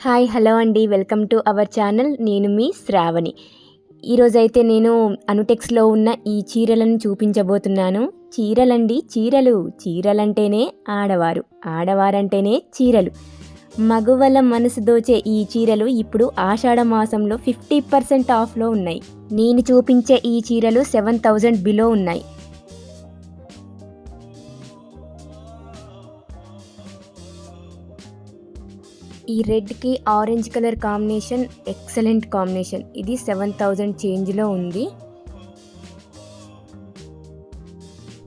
Hi hello అండి. Welcome to our channel. నేను మీ శ్రావణి. ఈరోజైతే నేను అనుటెక్స్లో ఉన్న ఈ చీరలను చూపించబోతున్నాను. చీరలండి చీరలు. చీరలంటేనే ఆడవారు. ఆడవారంటేనే చీరలు. మగువల మనసు దోచే ఈ చీరలు ఇప్పుడు ఆషాఢ మాసంలో ఫిఫ్టీ పర్సెంట్ ఆఫ్లో ఉన్నాయి. నేను చూపించే ఈ చీరలు సెవెన్ థౌజండ్ బిలో ఉన్నాయి. ఈ రెడ్కి orange colour combination excellent combination. ఇది సెవెన్ థౌజండ్ చేంజ్లో ఉంది.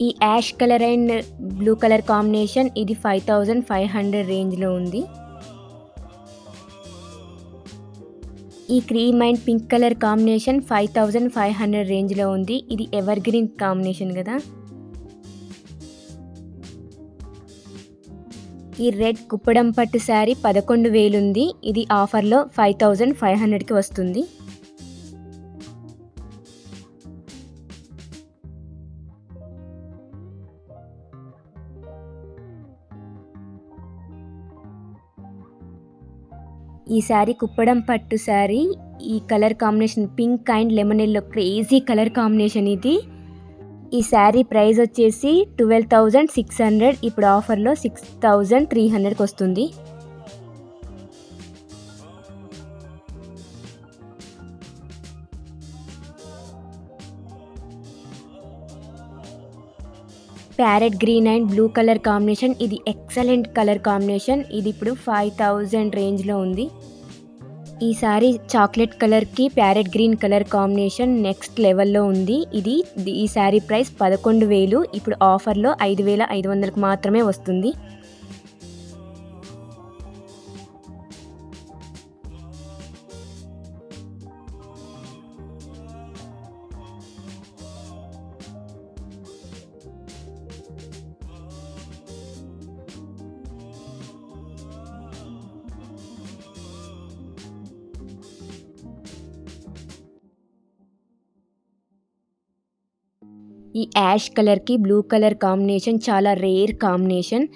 ఈ ash colour and blue colour combination ఇది ఫైవ్ థౌజండ్ ఫైవ్ హండ్రెడ్ రేంజ్లో ఉంది. ఈ cream and pink colour combination five thousand five hundred రేంజ్లో ఉంది. ఇది ఎవర్ గ్రీన్ కాంబినేషన్ కదా. ఈ రెడ్ కుప్పడం పట్టు శారీ పదకొండు వేలుంది. ఇది ఆఫర్లో ఫైవ్ థౌజండ్ ఫైవ్ హండ్రెడ్కి వస్తుంది. ఈ శారీ కుప్పడం పట్టు శారీ ఈ colour combination pink and lemon yellow crazy colour combination ఇది. ఈ శారీ ప్రైస్ వచ్చేసి ట్వెల్వ్ థౌజండ్ సిక్స్ హండ్రెడ్ ఇప్పుడు ఆఫర్లో సిక్స్ థౌజండ్ త్రీ హండ్రెడ్కి వస్తుంది. Parrot green and blue colour combination ఇది ఎక్సలెంట్ కలర్ కాంబినేషన్ ఇది ఇప్పుడు ఫైవ్ థౌజండ్ రేంజ్లో ఉంది. ఈ సారీ చాక్లెట్ కలర్కి parrot green colour combination next లెవెల్లో ఉంది. ఇది ఈ శారీ ప్రైస్ పదకొండు వేలు. ఇప్పుడు ఆఫర్లో ఐదు వేల ఐదు వందలకు మాత్రమే వస్తుంది. యాష్ కలర్కి బ్లూ కలర్ కాంబినేషన్ చాలా రేర్ కాంబినేషన్.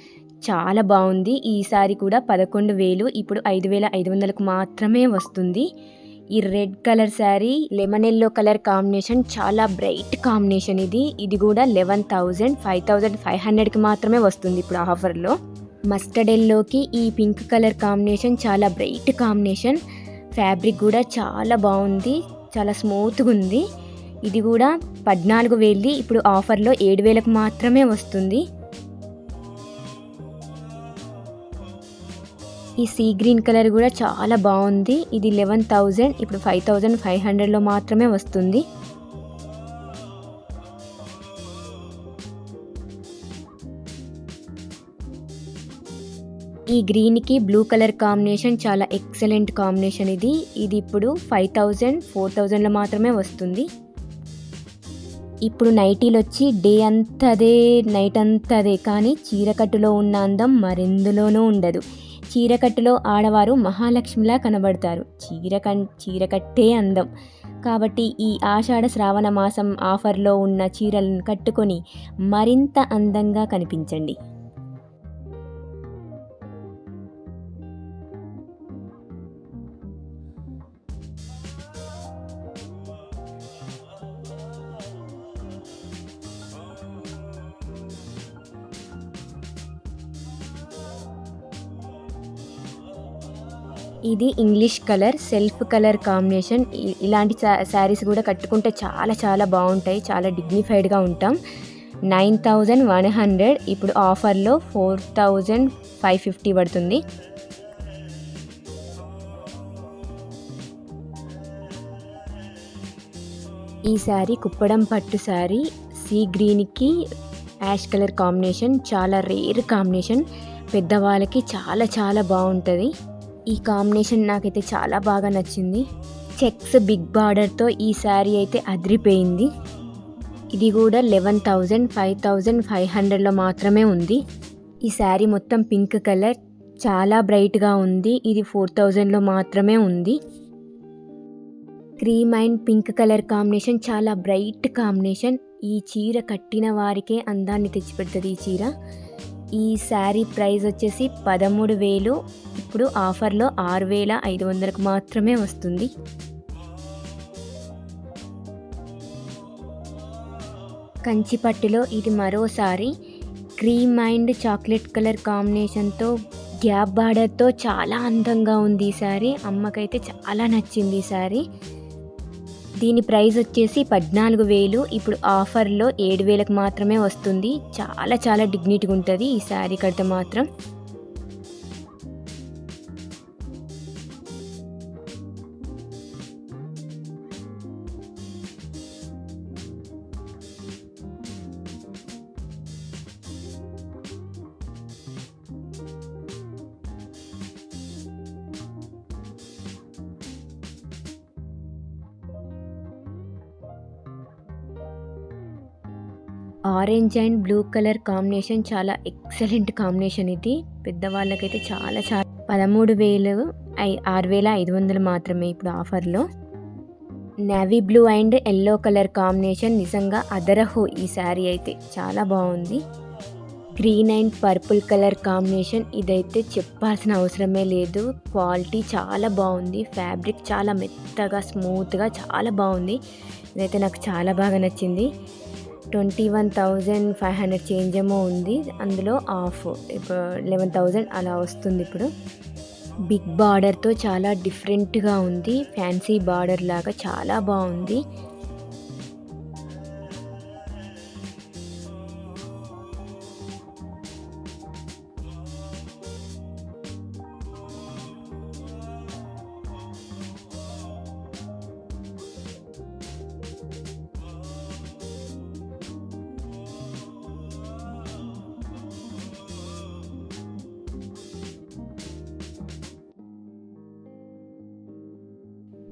చాలా బాగుంది. ఈ సారీ కూడా పదకొండు వేలు. ఇప్పుడు ఐదు వేల ఐదు వందలకు మాత్రమే వస్తుంది. ఈ red colour sari lemon yellow colour combination చాలా బ్రైట్ కాంబినేషన్ ఇది. ఇది కూడా eleven thousand five thousand five హండ్రెడ్కి మాత్రమే వస్తుంది ఇప్పుడు ఆఫర్లో. మస్టర్డ్ ఎల్లోకి ఈ పింక్ కలర్ కాంబినేషన్ చాలా బ్రైట్ కాంబినేషన్. ఫ్యాబ్రిక్ కూడా చాలా బాగుంది. చాలా స్మూత్గా ఉంది. ఇది కూడా పద్నాలుగు వేలు ఇప్పుడు ఆఫర్లో ఏడు వేలకు మాత్రమే వస్తుంది. ఈ సీ గ్రీన్ కలర్ కూడా చాలా బాగుంది. ఇది లెవెన్ థౌజండ్ ఇప్పుడు ఫైవ్ థౌజండ్ ఫైవ్ హండ్రెడ్లో మాత్రమే వస్తుంది. ఈ గ్రీన్కి బ్లూ కలర్ కాంబినేషన్ చాలా ఎక్సలెంట్ కాంబినేషన్ ఇది. ఇది ఇప్పుడు ఫైవ్ థౌజండ్ ఫోర్ థౌజండ్లో మాత్రమే వస్తుంది. ఇప్పుడు నైటీలు వచ్చి డే అంతా అదే నైట్ అంతా అదే. కానీ చీరకట్టులో ఉన్న అందం మరెందులోనూ ఉండదు. చీరకట్టులో ఆడవారు మహాలక్ష్మిలా కనబడతారు. చీర చీరకట్టే అందం. కాబట్టి ఈ ఆషాఢ శ్రావణ మాసం ఆఫర్లో ఉన్న చీరలను కట్టుకొని మరింత అందంగా కనిపించండి. ఇది English colour self colour combination. ఇలాంటి శారీస్ కూడా కట్టుకుంటే చాలా చాలా బాగుంటాయి. చాలా డిగ్నిఫైడ్గా ఉంటాం. Nine thousand one hundred. ఇప్పుడు ఆఫర్లో ఫోర్ థౌజండ్ ఫైవ్ ఫిఫ్టీ పడుతుంది. ఈ శారీ కుప్పడం పట్టు శారీ. సీ గ్రీన్కి యాష్ కలర్ కాంబినేషన్. చాలా రేర్ కాంబినేషన్. పెద్దవాళ్ళకి చాలా చాలా బాగుంటుంది. ఈ కాంబినేషన్ నాకైతే చాలా బాగా నచ్చింది. చెక్స్ బిగ్ బార్డర్తో ఈ శారీ అయితే అదిరిపోయింది. ఇది కూడా eleven thousand five thousand five హండ్రెడ్లో మాత్రమే ఉంది. ఈ శారీ మొత్తం పింక్ కలర్ చాలా బ్రైట్గా ఉంది. ఇది ఫోర్ థౌజండ్లో మాత్రమే ఉంది. Cream and pink colour combination చాలా బ్రైట్ కాంబినేషన్. ఈ చీర కట్టిన వారికే అందాన్ని తెచ్చిపెడుతుంది ఈ చీర. ఈ శారీ ప్రైస్ వచ్చేసి పదమూడు వేలు. ఇప్పుడు ఆఫర్లో ఆరు వేల ఐదు వందలకు మాత్రమే వస్తుంది. కంచిపట్టులో ఇది మరోసారి క్రీమ్ అండ్ చాక్లెట్ కలర్ కాంబినేషన్తో గ్యాప్ బార్డర్తో చాలా అందంగా ఉంది ఈ శారీ. అమ్మకైతే చాలా నచ్చింది ఈ శారీ. దీని ప్రైస్ వచ్చేసి పద్నాలుగు వేలు. ఇప్పుడు ఆఫర్లో ఏడు వేలకు మాత్రమే వస్తుంది. చాలా చాలా డిగ్నిటీగా ఉంటుంది ఈ శారీ కడితే మాత్రం. Orange and blue colour combination చాలా ఎక్సలెంట్ కాంబినేషన్ ఇది. పెద్దవాళ్ళకైతే చాలా చాలా పదమూడు వేలు ఐ ఆరు వేల ఐదు వందలు మాత్రమే ఇప్పుడు ఆఫర్లో. Navy blue and yellow colour combination నిజంగా అదరహో ఈ శారీ అయితే చాలా బాగుంది. Green and purple colour combination ఇదైతే చెప్పాల్సిన అవసరమే లేదు. క్వాలిటీ చాలా బాగుంది. ఫ్యాబ్రిక్ చాలా మెత్తగా స్మూత్గా చాలా బాగుంది. ఇదైతే నాకు చాలా బాగా నచ్చింది. Twenty one thousand five hundred change ఏమో ఉంది. అందులో ఆఫ్ ఇప్పుడు లెవెన్ థౌజండ్ అలా వస్తుంది ఇప్పుడు. బిగ్ బార్డర్తో చాలా డిఫరెంట్గా ఉంది. ఫ్యాన్సీ బార్డర్ లాగా చాలా బాగుంది.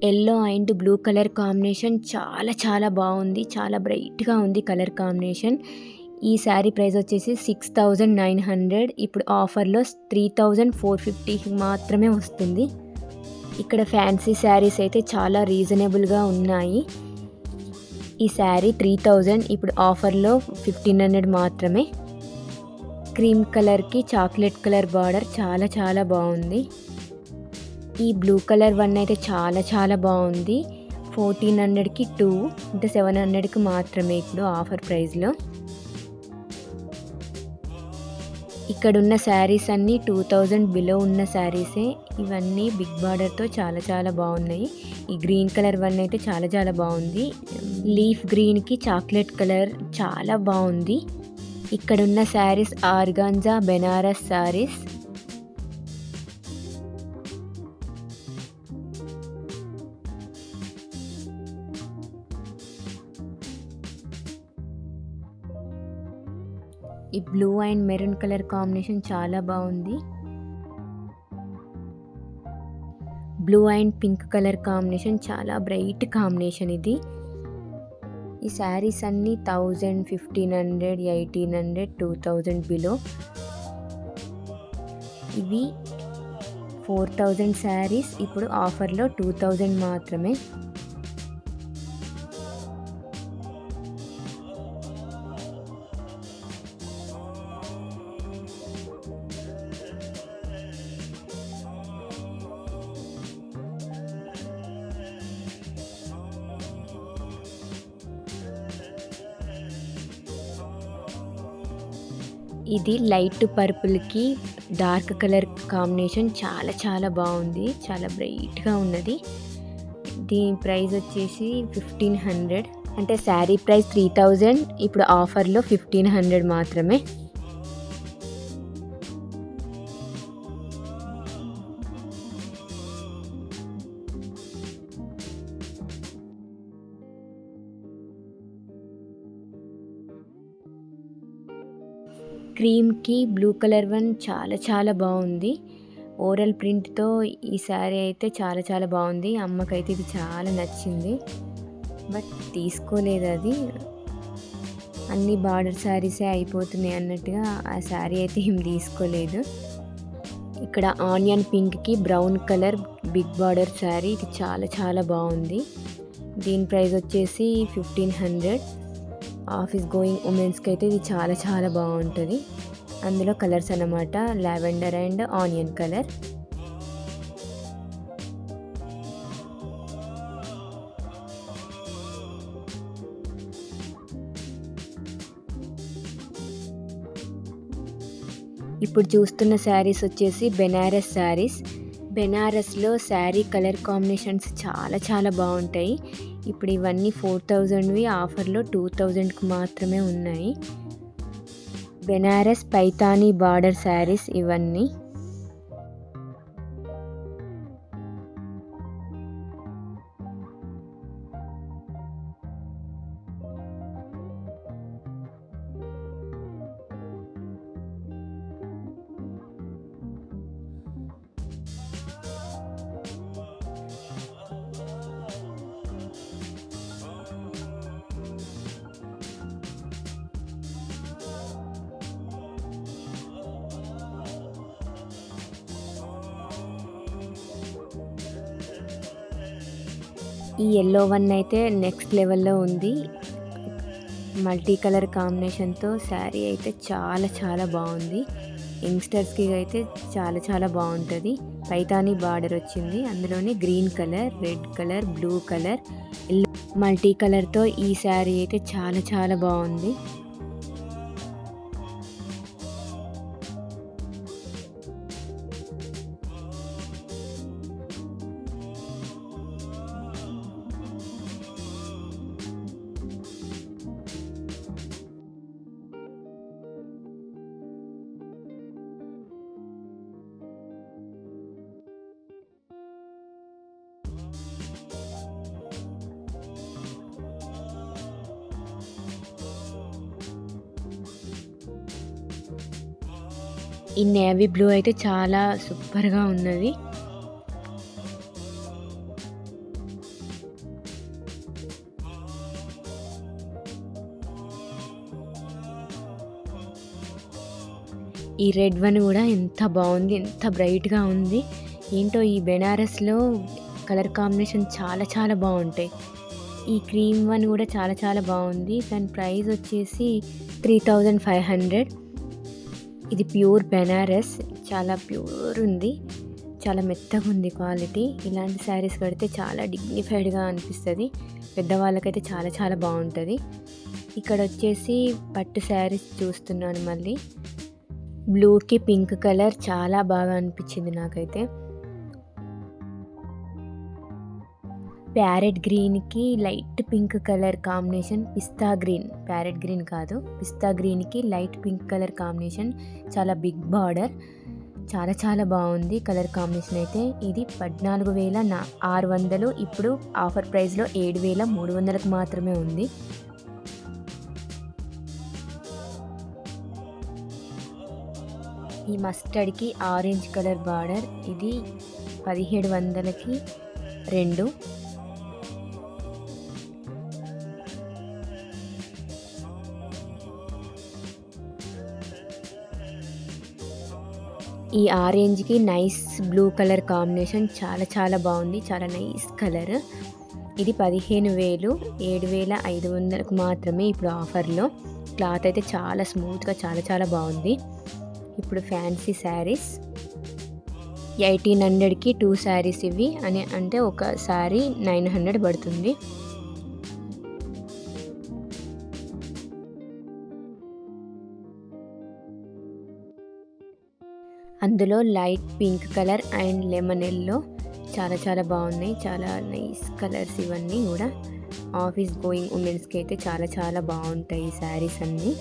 Yellow and blue colour combination చాలా చాలా బాగుంది. చాలా బ్రైట్గా ఉంది కలర్ కాంబినేషన్. ఈ శారీ ప్రైస్ వచ్చేసి సిక్స్ థౌజండ్ నైన్ హండ్రెడ్. ఇప్పుడు ఆఫర్లో త్రీ థౌజండ్ ఫోర్ ఫిఫ్టీకి మాత్రమే వస్తుంది. ఇక్కడ ఫ్యాన్సీ శారీస్ అయితే చాలా రీజనబుల్గా ఉన్నాయి. ఈ శారీ త్రీ థౌజండ్ ఇప్పుడు ఆఫర్లో ఫిఫ్టీన్ హండ్రెడ్ మాత్రమే. క్రీమ్ కలర్కి చాక్లెట్ కలర్ బార్డర్ చాలా చాలా బాగుంది. ఈ బ్లూ కలర్ వన్ అయితే చాలా చాలా బాగుంది. ఫోర్టీన్ హండ్రెడ్కి టూ అంటే సెవెన్ హండ్రెడ్కి మాత్రమే ఇప్పుడు ఆఫర్ ప్రైస్లో ఇక్కడ ఉన్న శారీస్ అన్నీ టూ థౌజండ్ బిలో ఉన్న శారీసే ఇవన్నీ బిగ్ బార్డర్తో చాలా చాలా బాగున్నాయి. ఈ గ్రీన్ కలర్ వన్ అయితే చాలా చాలా బాగుంది. లీఫ్ గ్రీన్కి చాక్లెట్ కలర్ చాలా బాగుంది. ఇక్కడ ఉన్న saris organza Banaras saris blue and maroon colour combination చాలా బాగుంది. Blue and pink colour combination చాలా బ్రైట్ కాంబినేషన్ ఇది. ఈ శారీస్ అన్నీ thousand fifteen hundred eighteen hundred two thousand below. ఇవి ఫోర్ థౌజండ్ శారీస్ ఇప్పుడు ఆఫర్లో టూ థౌజండ్ మాత్రమే. ఇది లైట్ పర్పుల్కి డార్క్ కలర్ కాంబినేషన్ చాలా చాలా బాగుంది. చాలా బ్రైట్గా ఉన్నది. దీని ప్రైస్ వచ్చేసి ఫిఫ్టీన్ హండ్రెడ్. అంటే శారీ ప్రైస్ త్రీ థౌజండ్. ఇప్పుడు ఆఫర్లో ఫిఫ్టీన్ హండ్రెడ్ మాత్రమే. క్రీమ్కి బ్లూ కలర్ వన్ చాలా చాలా బాగుంది. ఓరల్ ప్రింట్తో ఈ శారీ అయితే చాలా చాలా బాగుంది. అమ్మకైతే ఇది చాలా నచ్చింది. బట్ తీసుకోలేదు అది. అన్ని బార్డర్ శారీసే అయిపోతున్నాయి అన్నట్టుగా ఆ శారీ అయితే ఏం తీసుకోలేదు. ఇక్కడ ఆనియన్ పింక్కి brown colour big border sari. ఇది చాలా చాలా బాగుంది. దీని ప్రైస్ వచ్చేసి ఫిఫ్టీన్ హండ్రెడ్. ఆఫీస్ గోయింగ్ ఉమెన్స్కి అయితే ఇది చాలా చాలా బాగుంటుంది. అందులో కలర్స్ అన్నమాట లావెండర్ అండ్ ఆనియన్ కలర్. ఇప్పుడు చూస్తున్న శారీస్ వచ్చేసి బెనారస్ శారీస్. బెనారస్లో శారీ కలర్ కాంబినేషన్స్ చాలా చాలా బాగుంటాయి. ఇప్పుడు ఇవన్నీ ఫోర్ థౌజండ్వి ఆఫర్లో టూ థౌజండ్కి మాత్రమే ఉన్నాయి. బెనారస్ పైతానీ బార్డర్ శారీస్ ఇవన్నీ. ఈ ఎల్లో వన్ అయితే నెక్స్ట్ లెవెల్లో ఉంది. మల్టీ కలర్ కాంబినేషన్తో శారీ అయితే చాలా చాలా బాగుంది. యంగ్స్టర్స్కి అయితే చాలా చాలా బాగుంటుంది. పైతానీ బార్డర్ వచ్చింది. అందులోనే green colour red colour blue colour yellow multi కలర్తో ఈ శారీ అయితే చాలా చాలా బాగుంది. ఈ నేవీ బ్లూ అయితే చాలా సూపర్గా ఉన్నది. ఈ రెడ్ వన్ కూడా ఎంత బాగుంది ఎంత బ్రైట్గా ఉంది. ఏంటో ఈ బెనారస్లో కలర్ కాంబినేషన్ చాలా చాలా బాగుంటాయి. ఈ క్రీమ్ వన్ కూడా చాలా చాలా బాగుంది. దాని ప్రైస్ వచ్చేసి త్రీ థౌజండ్ ఫైవ్ హండ్రెడ్. ఇది ప్యూర్ బెనారస్ చాలా ప్యూర్ ఉంది చాలా మెత్తగా ఉంది క్వాలిటీ. ఇలాంటి శారీస్ కడితే చాలా డిగ్నిఫైడ్గా అనిపిస్తుంది. పెద్దవాళ్ళకైతే చాలా చాలా బాగుంటుంది. ఇక్కడ వచ్చేసి పట్టు శారీస్ చూస్తున్నాను మళ్ళీ. బ్లూకి పింక్ కలర్ చాలా బాగా అనిపించింది నాకైతే. ప్యారెట్ గ్రీన్కి light pink colour combination pista green. Parrot green కాదు పిస్తా గ్రీన్కి లైట్ పింక్ కలర్ కాంబినేషన్ చాలా బిగ్ బార్డర్. చాలా చాలా బాగుంది కలర్ కాంబినేషన్ అయితే. ఇది పద్నాలుగు వేల నా ఆరు వందలు. ఇప్పుడు ఆఫర్ ప్రైస్లో ఏడు వేల మూడు వందలకు మాత్రమే ఉంది. ఈ మస్టర్డ్కి ఆరెంజ్ కలర్ బార్డర్. ఇది పదిహేడు వందలకి రెండు. ఈ ఆరెంజ్కి నైస్ బ్లూ కలర్ కాంబినేషన్ చాలా చాలా బాగుంది. చాలా నైస్ కలర్. ఇది పదిహేను వేలు ఏడు వేల ఐదు వందలకు మాత్రమే ఇప్పుడు ఆఫర్లో. క్లాత్ అయితే చాలా స్మూత్గా చాలా చాలా బాగుంది. ఇప్పుడు ఫ్యాన్సీ శారీస్. ఎయిటీన్ హండ్రెడ్కి టూ శారీస్ ఇవి. అని అంటే ఒక శారీ నైన్ హండ్రెడ్ పడుతుంది. అందులో light pink colour and lemon yellow. చాలా చాలా బాగున్నాయి. చాలా నైస్ కలర్స్ ఇవన్నీ కూడా. ఆఫీస్ గోయింగ్ ఉమెన్స్కి అయితే చాలా చాలా బాగుంటాయి ఈ శారీస్ అన్నీ.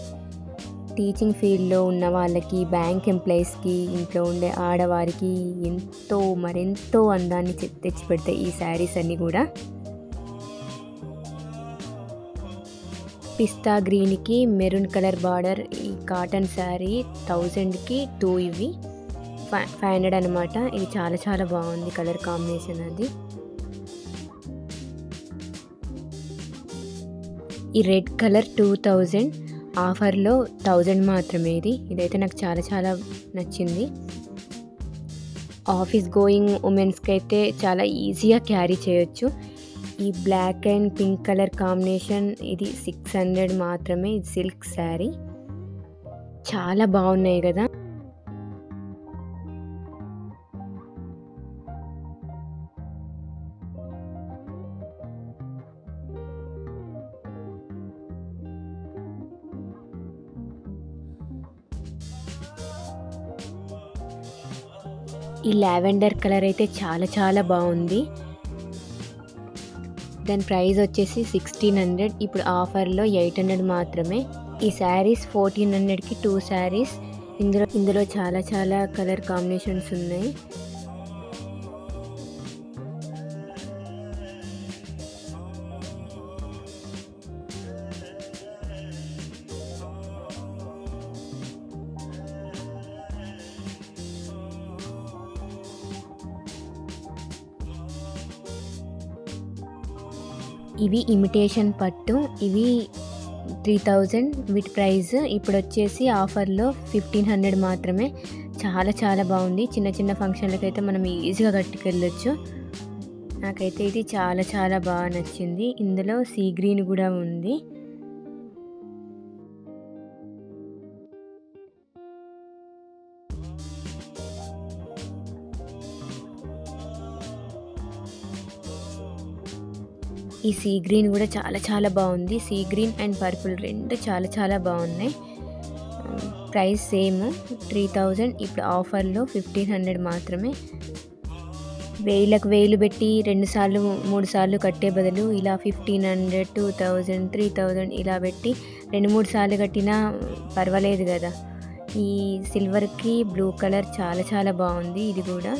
టీచింగ్ ఫీల్డ్లో ఉన్న వాళ్ళకి బ్యాంక్ ఎంప్లాయీస్కి ఇంట్లో ఉండే ఆడవారికి ఎంతో మరెంతో అందాన్ని తె- తెచ్చిపెడతాయి ఈ శారీస్ అన్నీ కూడా. పిస్తా గ్రీన్కి మెరూన్ కలర్ బార్డర్ ఈ కాటన్ శారీ థౌజండ్కి టూ ఇవి. ఫైవ్ ఫైవ్ హండ్రెడ్ అనమాట ఇది చాలా చాలా బాగుంది కలర్ కాంబినేషన్ అది. ఈ రెడ్ కలర్ టూ థౌజండ్. ఆఫర్లో థౌజండ్ మాత్రమే ఇది. ఇదైతే నాకు చాలా చాలా నచ్చింది. ఆఫీస్ గోయింగ్ ఉమెన్స్కి అయితే చాలా ఈజీగా క్యారీ చేయొచ్చు. ఈ black and pink colour combination ఇది సిక్స్ హండ్రెడ్ మాత్రమే. ఇది సిల్క్ శారీ. చాలా బాగున్నాయి కదా. ఈ లావెండర్ కలర్ అయితే చాలా చాలా బాగుంది. దాని ప్రైస్ వచ్చేసి సిక్స్టీన్ హండ్రెడ్ ఇప్పుడు ఆఫర్లో ఎయిట్ హండ్రెడ్ మాత్రమే. ఈ శారీస్ ఫోర్టీన్ హండ్రెడ్కి టూ శారీస్. ఇందులో ఇందులో చాలా చాలా కలర్ కాంబినేషన్స్ ఉన్నాయి. ఇవి ఇమిటేషన్ పట్టు. ఇవి త్రీ థౌజండ్. వీటి ప్రైస్ ఇప్పుడు వచ్చేసి ఆఫర్లో ఫిఫ్టీన్ హండ్రెడ్ మాత్రమే. చాలా చాలా బాగుంది. చిన్న చిన్న ఫంక్షన్లకైతే అయితే మనం ఈజీగా కట్టుకెళ్ళొచ్చు. నాకైతే ఇది చాలా చాలా బాగా నచ్చింది. ఇందులో సీ గ్రీన్ కూడా ఉంది. ఈ సీ గ్రీన్ కూడా చాలా చాలా బాగుంది. సీ గ్రీన్ అండ్ పర్పుల్ రెండు చాలా చాలా బాగున్నాయి. Price same three thousand. ఇప్పుడు ఆఫర్లో ఫిఫ్టీన్ హండ్రెడ్ మాత్రమే. వేలకు వేలు పెట్టి రెండు సార్లు మూడు సార్లు కట్టే బదులు ఇలా fifteen hundred two thousand three thousand ఇలా పెట్టి రెండు మూడు సార్లు కట్టినా పర్వాలేదు కదా. ఈ సిల్వర్కి బ్లూ కలర్ చాలా చాలా బాగుంది. ఇది కూడా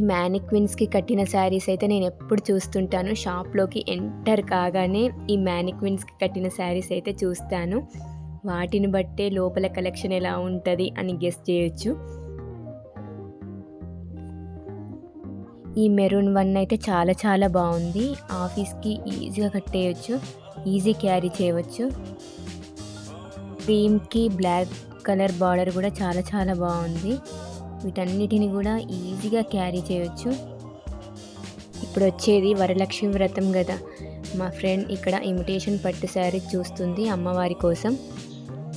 మ్యానిక్విన్స్కి కట్టిన శారీస్ అయితే నేను ఎప్పుడు చూస్తుంటాను. షాప్లోకి ఎంటర్ కాగానే ఈ మ్యానిక్విన్స్కి కట్టిన శారీస్ అయితే చూస్తాను. వాటిని బట్టే లోపల కలెక్షన్ ఎలా ఉంటుంది అని గెస్ట్ చేయొచ్చు. ఈ మెరూన్ వన్ అయితే చాలా చాలా బాగుంది. ఆఫీస్కి ఈజీగా కట్టేయచ్చు. ఈజీ క్యారీ చేయవచ్చు. క్రీమ్కి బ్లాక్ కలర్ బార్డర్ కూడా చాలా చాలా బాగుంది. వీటన్నిటిని కూడా ఈజీగా క్యారీ చేయొచ్చు. ఇప్పుడు వచ్చేది వరలక్ష్మి వ్రతం కదా మా ఫ్రెండ్ ఇక్కడ ఇమిటేషన్ పట్టు శారీ చూస్తుంది అమ్మవారి కోసం.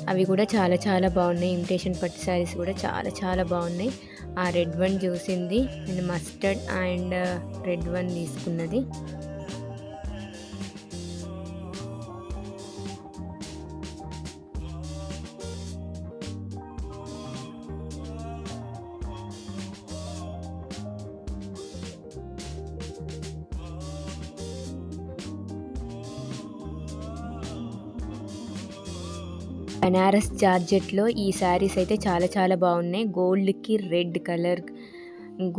అవి కూడా చాలా చాలా బాగున్నాయి. ఇమిటేషన్ పట్టు శారీస్ కూడా చాలా చాలా బాగున్నాయి. ఆ రెడ్ వన్ చూసింది. నేను మస్టర్డ్ అండ్ రెడ్ వన్ తీసుకున్నది. బనారస్ జార్జెట్లో ఈ శారీస్ అయితే చాలా చాలా బాగున్నాయి. గోల్డ్కి రెడ్ కలర్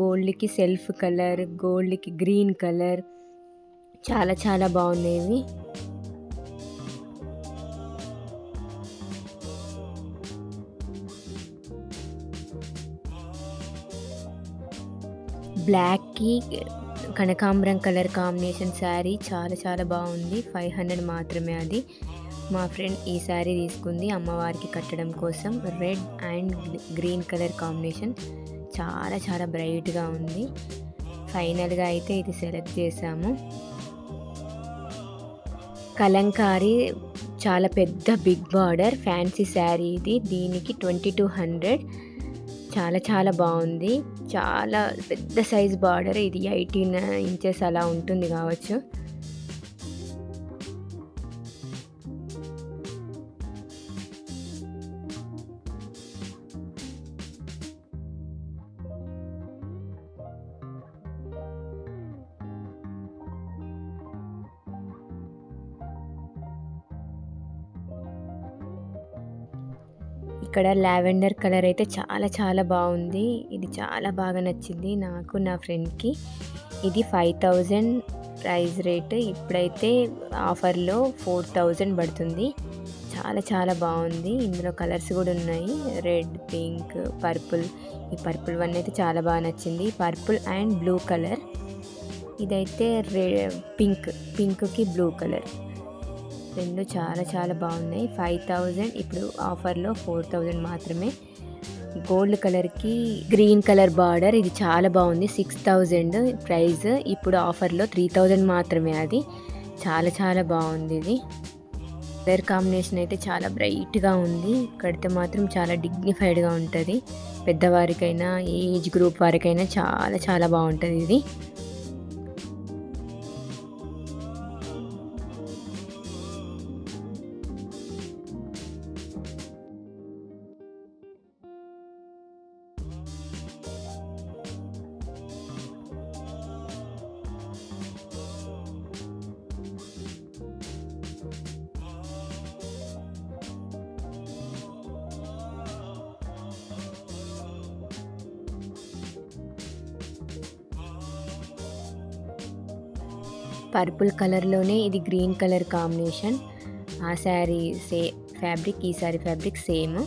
గోల్డ్కి సెల్ఫ్ కలర్ గోల్డ్కి గ్రీన్ కలర్ చాలా చాలా బాగున్నాయి బ్లాక్కి కనకాంబరం కలర్ కాంబినేషన్ శారీ చాలా చాలా బాగుంది. ఫైవ్ హండ్రెడ్ మాత్రమే అది. మా ఫ్రెండ్ ఈ శారీ తీసుకుంది. అమ్మవారికి కట్టడం కోసం red and green colour combination చాలా చాలా బ్రైట్గా ఉంది. ఫైనల్గా అయితే ఇది సెలెక్ట్ చేసాము. కలంకారీ చాలా పెద్ద బిగ్ బార్డర్ ఫ్యాన్సీ శారీ ఇది. దీనికి ట్వంటీ టూ హండ్రెడ్. చాలా చాలా బాగుంది. చాలా పెద్ద సైజ్ బార్డర్ ఇది. ఎయిటీన్ ఇంచెస్ అలా ఉంటుంది కావచ్చు. ఇక్కడ లావెండర్ కలర్ అయితే చాలా చాలా బాగుంది. ఇది చాలా బాగా నచ్చింది నాకు నా ఫ్రెండ్కి. ఇది ఫైవ్ థౌజండ్ ప్రైస్ రేట్. ఇప్పుడైతే ఆఫర్లో ఫోర్ థౌజండ్ పడుతుంది. చాలా చాలా బాగుంది. ఇందులో కలర్స్ కూడా ఉన్నాయి. Red pink purple. ఈ పర్పుల్ వన్ అయితే చాలా బాగా నచ్చింది. Purple and blue colour. ఇదైతే రే పింక్ పింక్కి బ్లూ కలర్. రెండు చాలా చాలా బాగున్నాయి. ఫైవ్ థౌజండ్ ఇప్పుడు ఆఫర్లో ఫోర్ థౌజండ్ మాత్రమే. గోల్డ్ కలర్కి గ్రీన్ కలర్ బార్డర్ ఇది చాలా బాగుంది. సిక్స్ థౌజండ్ ప్రైస్ ఇప్పుడు ఆఫర్లో త్రీ థౌజండ్ మాత్రమే అది. చాలా చాలా బాగుంది ఇది. కలర్ కాంబినేషన్ అయితే చాలా బ్రైట్గా ఉంది. కడితే మాత్రం చాలా డిగ్నిఫైడ్గా ఉంటుంది. పెద్దవారికైనా ఏజ్ గ్రూప్ వారికైనా చాలా చాలా బాగుంటుంది ఇది. పర్పుల్ కలర్లోనే ఇది గ్రీన్ కలర్ కాంబినేషన్. ఆ శారీ సే ఫ్యాబ్రిక్ ఈ శారీ ఫ్యాబ్రిక్ సేమ్.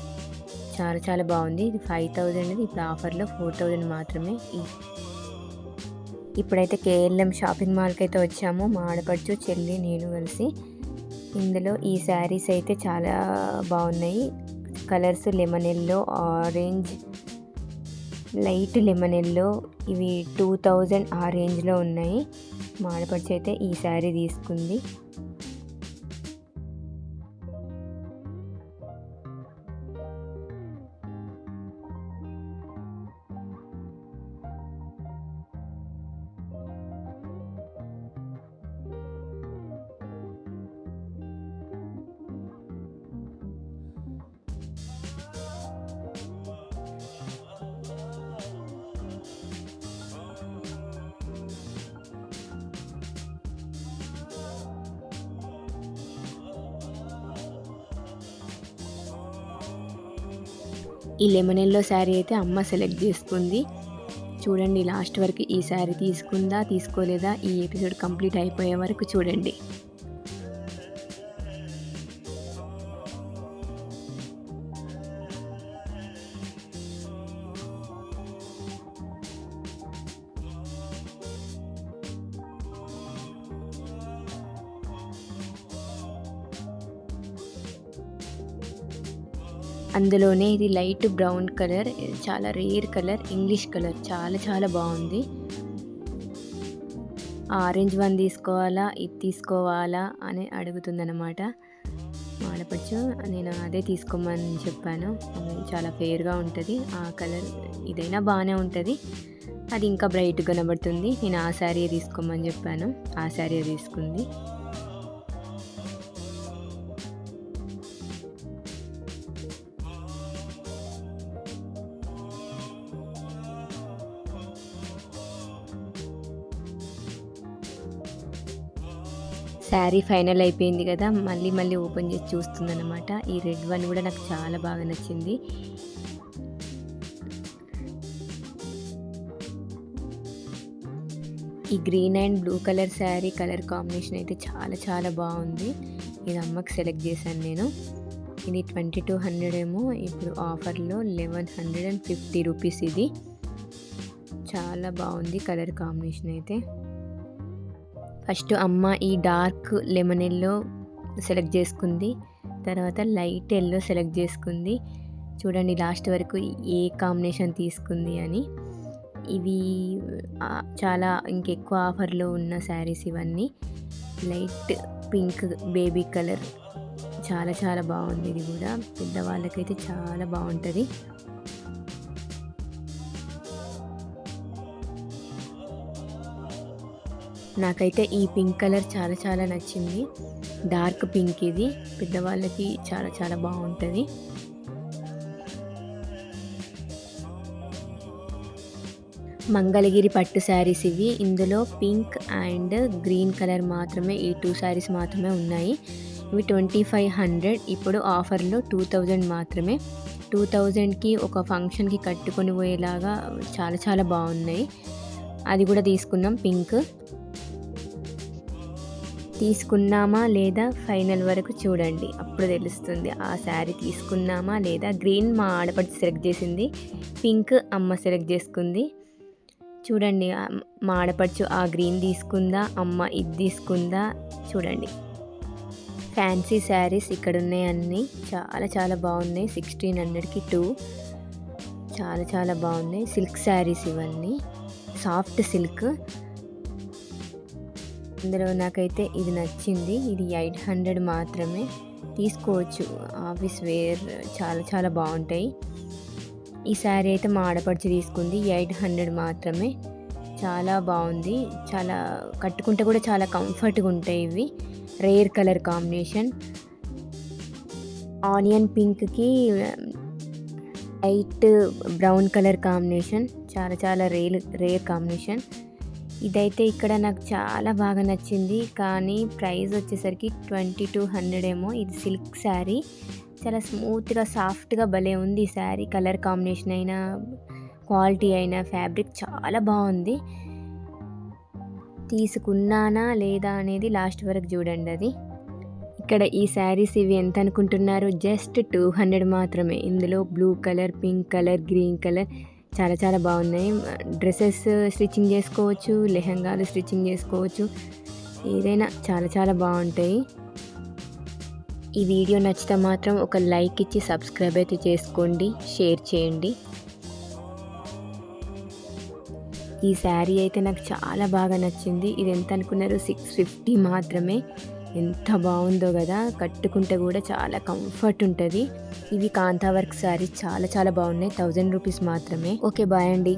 చాలా చాలా బాగుంది. ఇది ఫైవ్ థౌజండ్ ఇప్పుడు ఆఫర్లో ఫోర్ థౌజండ్ మాత్రమే ఇప్పుడైతే కేఎల్ఎం షాపింగ్ మాల్కి అయితే వచ్చాము. మా ఆడపడుచు చెల్లి నేను కలిసి. ఇందులో ఈ శారీస్ అయితే చాలా బాగున్నాయి. Colours lemon yellow orange light lemon yellow. ఇవి టూ థౌజండ్ ఆ రేంజ్లో ఉన్నాయి. మా అయితే ఈ శారీ తీసుకుంది. ఈ లెమన్ ఎల్లో శారీ అయితే అమ్మ సెలెక్ట్ చేసుకుంది. చూడండి లాస్ట్ వరకు ఈ శారీ తీసుకుందా తీసుకోలేదా? ఈ ఎపిసోడ్ కంప్లీట్ అయిపోయే వరకు చూడండి. అందులోనే ఇది లైట్ బ్రౌన్ కలర్ చాలా రేర్ కలర్ ఇంగ్లీష్ కలర్ చాలా చాలా బాగుంది. ఆరెంజ్ వన్ తీసుకోవాలా ఇది తీసుకోవాలా అని అడుగుతుందన్నమాట. ఆడపడుచు నేను అదే తీసుకోమని చెప్పాను. చాలా ఫేర్గా ఉంటుంది ఆ కలర్ ఇదైనా బాగానే ఉంటుంది. అది ఇంకా బ్రైట్ కనబడుతుంది నేను ఆ శారీ తీసుకోమని చెప్పాను ఆ శారీ తీసుకుంది. శారీ ఫైనల్ అయిపోయింది కదా మళ్ళీ మళ్ళీ ఓపెన్ చేసి చూస్తుందన్నమాట. ఈ రెడ్ వన్ కూడా నాకు చాలా బాగా నచ్చింది. ఈ green and blue colour sari colour combination అయితే చాలా చాలా బాగుంది. ఇది అమ్మకి సెలెక్ట్ చేశాను నేను. ఇది ట్వంటీ టూ హండ్రెడ్ ఏమో ఇప్పుడు ఆఫర్లో eleven hundred and fifty rupees ఇది. చాలా బాగుంది కలర్ కాంబినేషన్ అయితే. ఫస్ట్ అమ్మ ఈ డార్క్ లెమన్ ఎల్లో సెలెక్ట్ చేసుకుంది. తర్వాత లైట్ ఎల్లో సెలెక్ట్ చేసుకుంది. చూడండి లాస్ట్ వరకు ఏ కాంబినేషన్ తీసుకుంది అని. ఇవి చాలా ఇంకెక్కువ ఆఫర్లో ఉన్న శారీస్ ఇవన్నీ. Light pink baby colour. చాలా చాలా బాగుంది ఇది కూడా. పెద్దవాళ్ళకైతే చాలా బాగుంటుంది. నాకైతే ఈ పింక్ కలర్ చాలా చాలా నచ్చింది. డార్క్ పింక్ ఇది. పెద్దవాళ్ళకి చాలా చాలా బాగుంటుంది. మంగళగిరి పట్టు శారీస్ ఇవి. ఇందులో పింక్ అండ్ గ్రీన్ కలర్ మాత్రమే ఈ టూ శారీస్ మాత్రమే ఉన్నాయి. ఇవి ట్వంటీ ఫైవ్ హండ్రెడ్. ఇప్పుడు ఆఫర్లో టూ థౌజండ్ మాత్రమే. టూ థౌజండ్కి ఒక ఫంక్షన్కి కట్టుకొని పోయేలాగా చాలా చాలా బాగున్నాయి. అది కూడా తీసుకున్నాం పింక్. తీసుకున్నామా లేదా ఫైనల్ వరకు చూడండి. అప్పుడు తెలుస్తుంది ఆ శారీ తీసుకున్నామా లేదా గ్రీన్ మా ఆడపడి సెలెక్ట్ చేసింది పింక్ అమ్మ సెలెక్ట్ చేసుకుంది. చూడండి మా ఆడపడుచు ఆ గ్రీన్ తీసుకుందా అమ్మ ఇది తీసుకుందా చూడండి. ఫ్యాన్సీ శారీస్ ఇక్కడ ఉన్నాయి అన్నీ. చాలా చాలా బాగున్నాయి సిక్స్టీన్ హండ్రెడ్కి టూ. చాలా చాలా బాగున్నాయి సిల్క్ శారీస్ ఇవన్నీ. Soft silk. ఇందులో నాకైతే ఇది నచ్చింది. ఇది ఎయిట్ హండ్రెడ్ మాత్రమే. తీసుకోవచ్చు. ఆఫీస్ వేర్ చాలా చాలా బాగుంటాయి. ఈ శారీ అయితే మా ఆడపడిచి తీసుకుంది. ఎయిట్ హండ్రెడ్ మాత్రమే. చాలా బాగుంది. చాలా కట్టుకుంటే కూడా చాలా కంఫర్ట్గా ఉంటాయి ఇవి. Rare colour combination. ఆనియన్ పింక్కి లైట్ బ్రౌన్ కలర్ కాంబినేషన్. చాలా చాలా రేర్ రేర్ కాంబినేషన్. ఇదైతే ఇక్కడ నాకు చాలా బాగా నచ్చింది. కానీ ప్రైస్ వచ్చేసరికి ట్వంటీ టూ హండ్రెడ్ ఏమో. ఇది సిల్క్ శారీ. చాలా స్మూత్గా సాఫ్ట్గా భలే ఉంది ఈ శారీ. కలర్ కాంబినేషన్ అయినా క్వాలిటీ అయినా ఫ్యాబ్రిక్ చాలా బాగుంది. తీసుకున్నానా లేదా అనేది లాస్ట్ వరకు చూడండి అది. ఇక్కడ ఈ శారీస్ ఇవి ఎంత అనుకుంటున్నారు జస్ట్ టూ హండ్రెడ్ మాత్రమే. ఇందులో blue colour pink colour green colour చాలా చాలా బాగున్నాయి. డ్రెస్సెస్ స్టిచ్చింగ్ చేసుకోవచ్చు లెహంగాలు స్టిచ్చింగ్ చేసుకోవచ్చు ఏదైనా చాలా చాలా బాగుంటాయి. ఈ వీడియో నచ్చితే మాత్రం ఒక లైక్ ఇచ్చి సబ్స్క్రైబ్ అయితే చేసుకోండి షేర్ చేయండి. ఈ శారీ అయితే నాకు చాలా బాగా నచ్చింది. ఇది ఎంత అనుకున్నారు? సిక్స్ ఫిఫ్టీ మాత్రమే. ఎంత బాగుందో కదా. కట్టుకుంటే కూడా చాలా కంఫర్ట్ ఉంటుంది. ఇవి కాంతా వర్క్ సారీ చాలా చాలా బాగున్నాయి. థౌజండ్ రూపీస్ మాత్రమే. ఓకే బాయ్ అండి.